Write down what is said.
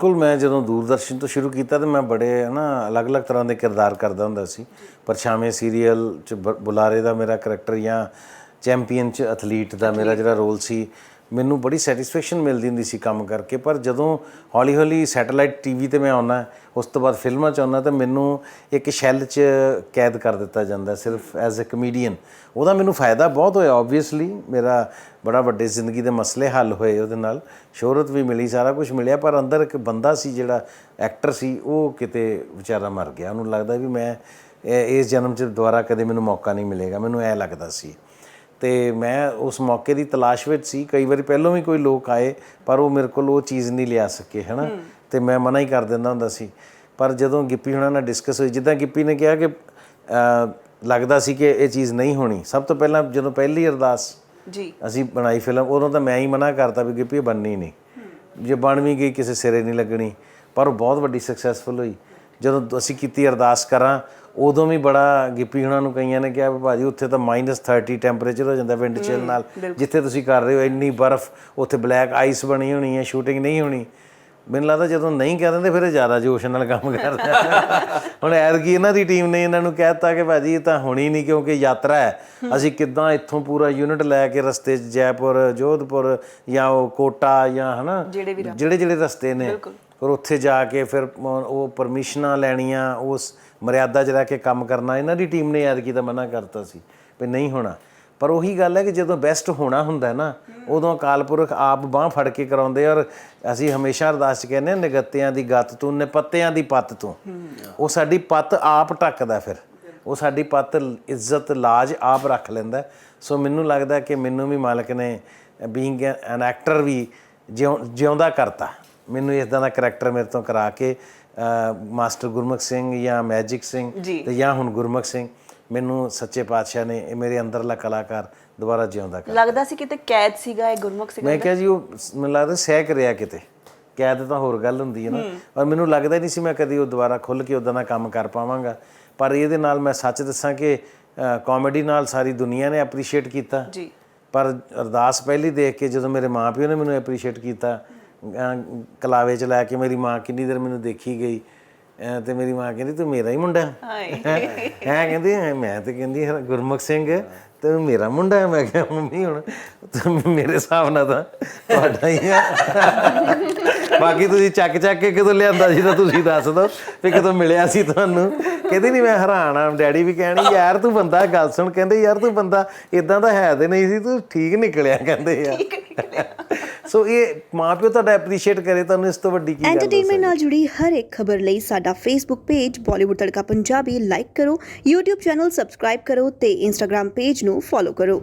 ਬਿਲਕੁਲ ਮੈਂ ਜਦੋਂ ਦੂਰਦਰਸ਼ਨ ਤੋਂ ਸ਼ੁਰੂ ਕੀਤਾ ਤੇ ਮੈਂ ਬੜੇ ਨਾ, ਅਲੱਗ-ਅਲੱਗ ਤਰ੍ਹਾਂ ਦੇ ਕਿਰਦਾਰ ਕਰਦਾ ਹੁੰਦਾ ਸੀ। ਪਰਛਾਵੇਂ ਸੀਰੀਅਲ ਚ ਬ- ਬੁਲਾਰੇ ਦਾ ਮੇਰਾ ਕਰੈਕਟਰ ਜਾਂ ਚੈਂਪੀਅਨ ਚ ਐਥਲੀਟ ਦਾ ਮੇਰਾ ਜਿਹੜਾ ਰੋਲ ਸੀ ਮੈਨੂੰ ਬੜੀ ਸੈਟੀਸਫੈਕਸ਼ਨ ਮਿਲਦੀ ਹੁੰਦੀ ਸੀ ਕੰਮ ਕਰਕੇ, ਪਰ ਜਦੋਂ ਹੌਲੀ-ਹੌਲੀ ਸੈਟੇਲਾਈਟ ਟੀਵੀ ਤੇ ਮੈਂ ਆਉਣਾ ਉਸ ਤੋਂ ਬਾਅਦ ਫਿਲਮਾਂ ਚ ਆਉਣਾ ਤਾਂ ਮੈਨੂੰ ਇੱਕ ਸ਼ੈੱਲ ਚ ਕੈਦ ਕਰ ਦਿੱਤਾ ਜਾਂਦਾ ਸਿਰਫ ਐਜ਼ ਅ ਕਮੇਡੀਅਨ ਉਹਦਾ ਮੈਨੂੰ ਫਾਇਦਾ ਬਹੁਤ ਹੋਇਆ ਆਬਵੀਅਸਲੀ ਮੇਰਾ ਬੜਾ ਵੱਡੇ ਜ਼ਿੰਦਗੀ ਦੇ ਮਸਲੇ ਹੱਲ ਹੋਏ ਉਹਦੇ ਨਾਲ, ਸ਼ੋਹਰਤ ਵੀ ਮਿਲੀ, ਸਾਰਾ ਕੁਝ ਮਿਲਿਆ, ਪਰ ਅੰਦਰ ਇੱਕ ਬੰਦਾ ਸੀ ਜਿਹੜਾ ਐਕਟਰ ਸੀ, ਉਹ ਕਿਤੇ ਵਿਚਾਰਾ ਮਰ ਗਿਆ। ਉਹਨੂੰ ਲੱਗਦਾ ਵੀ ਮੈਂ ਇਸ ਜਨਮ 'ਚ ਦੁਬਾਰਾ ਕਦੇ ਮੈਨੂੰ ਮੌਕਾ ਨਹੀਂ ਮਿਲੇਗਾ, ਮੈਨੂੰ ਐ ਲੱਗਦਾ ਸੀ। ਤੇ ਮੈਂ ਉਸ ਮੌਕੇ ਦੀ ਤਲਾਸ਼ ਵਿੱਚ ਸੀ। ਕਈ ਵਾਰੀ ਪਹਿਲਾਂ ਵੀ ਕੋਈ ਲੋਕ ਆਏ ਪਰ ਉਹ ਮੇਰੇ ਕੋਲ ਉਹ ਚੀਜ਼ ਨਹੀਂ ਲਿਆ ਸਕੇ ਹਨਾ? ਤੇ ਮੈਂ ਮਨਾ ਹੀ ਕਰ ਦਿੰਦਾ ਹੁੰਦਾ ਸੀ। ਪਰ ਜਦੋਂ ਗਿੱਪੀ ਹੁਣਾਂ ਨਾਲ ਡਿਸਕਸ ਹੋਈ ਜਿੱਦਾਂ ਗਿੱਪੀ ਨੇ ਕਿਹਾ ਕਿ ਲੱਗਦਾ ਸੀ ਕਿ ਇਹ ਚੀਜ਼ ਨਹੀਂ ਹੋਣੀ। ਸਭ ਤੋਂ ਪਹਿਲਾਂ ਜਦੋਂ ਪਹਿਲੀ ਅਰਦਾਸ ਜੀ। ਅਸੀਂ ਬਣਾਈ ਫਿਲਮ ਉਦੋਂ ਤਾਂ ਮੈਂ ਹੀ ਮਨਾ ਕਰਤਾ ਵੀ ਗਿੱਪੀ ਇਹ ਬਣਨੀ ਨਹੀਂ। ਜੇ ਬਣ ਵੀ ਗਈ ਕਿਸੇ ਸਿਰੇ ਨਹੀਂ ਲੱਗਣੀ। ਪਰ ਉਹ ਬਹੁਤ ਵੱਡੀ ਸਕਸੈਸਫੁਲ ਹੋਈ। ਜਦੋਂ ਅਸੀਂ ਕੀਤੀ ਅਰਦਾਸ ਕਰਾਂ ਉਦੋਂ ਵੀ ਬੜਾ ਗਿੱਪੀ ਹੁਣਾਂ ਨੂੰ ਕਈਆਂ ਨੇ ਕਿਹਾ ਵੀ ਭਾਜੀ ਉੱਥੇ ਤਾਂ -30 ਟੈਂਪਰੇਚਰ ਹੋ ਜਾਂਦਾ ਵਿੰਡ ਚਿਲ ਨਾਲ। ਜਿੱਥੇ ਤੁਸੀਂ ਕਰ ਰਹੇ ਹੋ ਇੰਨੀ ਬਰਫ਼ ਉੱਥੇ ਬਲੈਕ ਆਈਸ ਬਣੀ ਹੋਣੀ ਹੈ ਸ਼ੂਟਿੰਗ ਨਹੀਂ ਹੋਣੀ। ਮੈਨੂੰ ਲੱਗਦਾ ਜਦੋਂ ਨਹੀਂ ਕਹਿ ਦਿੰਦੇ ਫਿਰ ਇਹ ਜ਼ਿਆਦਾ ਜੋਸ਼ ਨਾਲ ਕੰਮ ਕਰਦਾ। ਹੁਣ ਐਰਗੀ ਇਹਨਾਂ ਦੀ ਟੀਮ ਨੇ ਇਹਨਾਂ ਨੂੰ ਕਹਿਤਾ ਕਿ ਭਾਜੀ ਇਹ ਤਾਂ ਹੋਣੀ ਨਹੀਂ ਕਿਉਂਕਿ ਯਾਤਰਾ ਹੈ। ਅਸੀਂ ਕਿੱਦਾਂ ਇੱਥੋਂ ਪੂਰਾ ਯੂਨਿਟ ਲੈ ਕੇ ਰਸਤੇ 'ਚ ਜੈਪੁਰ ਜੋਧਪੁਰ ਜਾਂ ਉਹ ਕੋਟਾ ਜਾਂ ਹਨਾ ਜਿਹੜੇ ਜਿਹੜੇ ਰਸਤੇ। ਨੇ। ਫਿਰ ਉੱਥੇ ਜਾ ਕੇ ਫਿਰ ਉਹ ਪਰਮਿਸ਼ਨਾਂ ਲੈਣੀਆਂ, ਉਸ ਮਰਿਆਦਾ 'ਚ ਰਹਿ ਕੇ ਕੰਮ ਕਰਨਾ, ਇਹਨਾਂ ਦੀ ਟੀਮ ਨੇ ਐਤਕੀ ਤਾਂ ਮਨਾ ਕਰਤਾ ਸੀ ਵੀ ਨਹੀਂ ਹੋਣਾ। ਪਰ ਉਹੀ ਗੱਲ ਹੈ ਕਿ ਜਦੋਂ ਬੈਸਟ ਹੋਣਾ ਹੁੰਦਾ ਨਾ, ਉਦੋਂ ਅਕਾਲ ਪੁਰਖ ਆਪ ਬਾਹ ਫੜ ਕੇ ਕਰਾਉਂਦੇ ਔਰ ਅਸੀਂ ਹਮੇਸ਼ਾ ਅਰਦਾਸ ਕਹਿੰਦੇ ਹਾਂ, ਨਿਗੱਤਿਆਂ ਦੀ ਗੱਤ ਤੂੰ, ਨਿਪੱਤਿਆਂ ਦੀ ਪੱਤ ਤੂੰ। ਉਹ ਸਾਡੀ ਪੱਤ ਆਪ ਟੱਕਦਾ ਫਿਰ। ਉਹ ਸਾਡੀ ਪੱਤ ਇੱਜ਼ਤ, ਲਾਜ ਆਪ ਰੱਖ ਲੈਂਦਾ ਸੋ ਮੈਨੂੰ ਲੱਗਦਾ ਕਿ ਮੈਨੂੰ ਵੀ ਮਾਲਕ ਨੇ ਬੀਇੰਗ ਐਨ ਐਕਟਰ ਵੀ ਜਿਉਂ, ਜਿਉਂਦਾ ਕਰਤਾ। ਮੈਨੂੰ ਇਦਾਂ ਦਾ ਕਰੈਕਟਰ ਮੇਰੇ ਤੋਂ ਕਰਾ ਕੇ ਮਾਸਟਰ ਗੁਰਮੁਖ ਸਿੰਘ ਜਾਂ ਮੈਜਿਕ ਸਿੰਘ ਜੀ। ਤੇ ਜਾਂ ਹੁਣ ਗੁਰਮੁਖ ਸਿੰਘ ਮੈਨੂੰ ਸੱਚੇ ਪਾਤਸ਼ਾਹ ਨੇ ਇਹ ਮੇਰੇ ਅੰਦਰਲਾ ਕਲਾਕਾਰ ਦੁਬਾਰਾ ਜਿਉਂਦਾ ਕਰ ਲੱਗਦਾ ਸੀ ਕਿਤੇ ਕੈਦ ਸੀਗਾ ਇਹ ਗੁਰਮੁਖ ਸਿੰਘ ਮੈਂ ਕਿਹਾ ਜੀ ਉਹ ਮੈਨੂੰ ਲੱਗਦਾ ਸਹਿ ਰਿਹਾ ਕਿਤੇ। ਕੈਦ ਤਾਂ ਹੋਰ ਗੱਲ ਹੁੰਦੀ ਹੈ ਨਾ। ਔਰ ਮੈਨੂੰ ਲੱਗਦਾ ਨਹੀਂ ਸੀ ਮੈਂ ਕਦੀ ਉਹ ਦੁਬਾਰਾ ਖੁੱਲ ਕੇ ਉਦਾਂ ਦਾ ਕੰਮ ਕਰ ਪਾਵਾਂਗਾ। ਪਰ ਇਹਦੇ ਨਾਲ ਮੈਂ ਸੱਚ ਦੱਸਾਂ ਕਿ ਕਾਮੇਡੀ ਨਾਲ ਸਾਰੀ ਦੁਨੀਆ ਨੇ ਐਪਰੀਸ਼ੀਏਟ ਕੀਤਾ। ਜੀ। ਪਰ ਅਰਦਾਸ ਪਹਿਲੀ ਦੇਖ ਕੇ ਜਦੋਂ ਮੇਰੇ ਮਾਪਿਓ ਨੇ ਮੈਨੂੰ ਐਪਰੀਸ਼ੀਏਟ ਕੀਤਾ ਕਲਾਵੇ ਚ ਲੈ ਕੇ ਮੇਰੀ ਮਾਂ ਕਿੰਨੀ ਦੇਰ ਮੈਨੂੰ ਦੇਖੀ ਗਈ। ਤੇ ਮੇਰੀ ਮਾਂ ਕਹਿੰਦੀ ਤੂੰ ਮੇਰਾ ਹੀ ਮੁੰਡਾ ਹੈ। ਹੈ ਕਹਿੰਦੀ "ਹੈਂ, ਮੈਂ ਤੇ ਕਹਿੰਦੀ "ਹਾਂ, ਗੁਰਮੁਖ ਸਿੰਘ ਤੇ ਮੇਰਾ ਮੁੰਡਾ ਹੈ। ਮੈਂ ਕਿਹਾ ਮੰਮੀ ਹੁਣ ਤੂੰ ਮੇਰੇ ਹਿਸਾਬ ਨਾਲ ਤਾਂ ਤੁਹਾਡਾ ਹੀ ਆ। ਬਾਕੀ ਤੁਸੀਂ ਚੱਕ ਚੱਕ ਕੇ ਕਦੋਂ ਲਿਆਂਦਾ ਸੀ ਤਾਂ ਤੁਸੀਂ ਦੱਸ ਦਿਓ ਵੀ ਕਦੋਂ ਮਿਲਿਆ ਸੀ ਤੁਹਾਨੂੰ। ਕਹਿੰਦੀ ਨਹੀਂ ਮੈਂ ਹੈਰਾਨ ਆ ਡੈਡੀ ਵੀ ਕਹਿਣੀ ਯਾਰ ਤੂੰ ਬੰਦਾ ਗੱਲ ਸੁਣ। ਕਹਿੰਦੇ ਯਾਰ ਤੂੰ ਬੰਦਾ ਇਦਾਂ ਦਾ ਹੈ ਤੇ ਨਹੀਂ ਸੀ ਤੂੰ ਠੀਕ ਨਿਕਲਿਆ ਕਹਿੰਦੇ ਯਾਰ ਸੋ ਇਹ ਮਾਪਿਓ ਤੁਹਾਡਾ ਐਪਰੀਸ਼ੀਏਟ ਕਰੇ, ਤੁਹਾਨੂੰ ਇਸ ਤੋਂ ਵੱਡੀ ਕੀ ਗੱਲ ਐਂਟਰਟੇਨਮੈਂਟ ਨਾਲ ਜੁੜੀ ਹਰ ਇੱਕ ਖਬਰ ਲਈ ਸਾਡਾ Facebook page Bollywood Tadka Punjabi like ਕਰੋ, YouTube ਚੈਨਲ ਸਬਸਕ੍ਰਾਈਬ ਕਰੋ ਤੇ Instagram ਪੇਜ ਨੂੰ ਫੋਲੋ ਕਰੋ।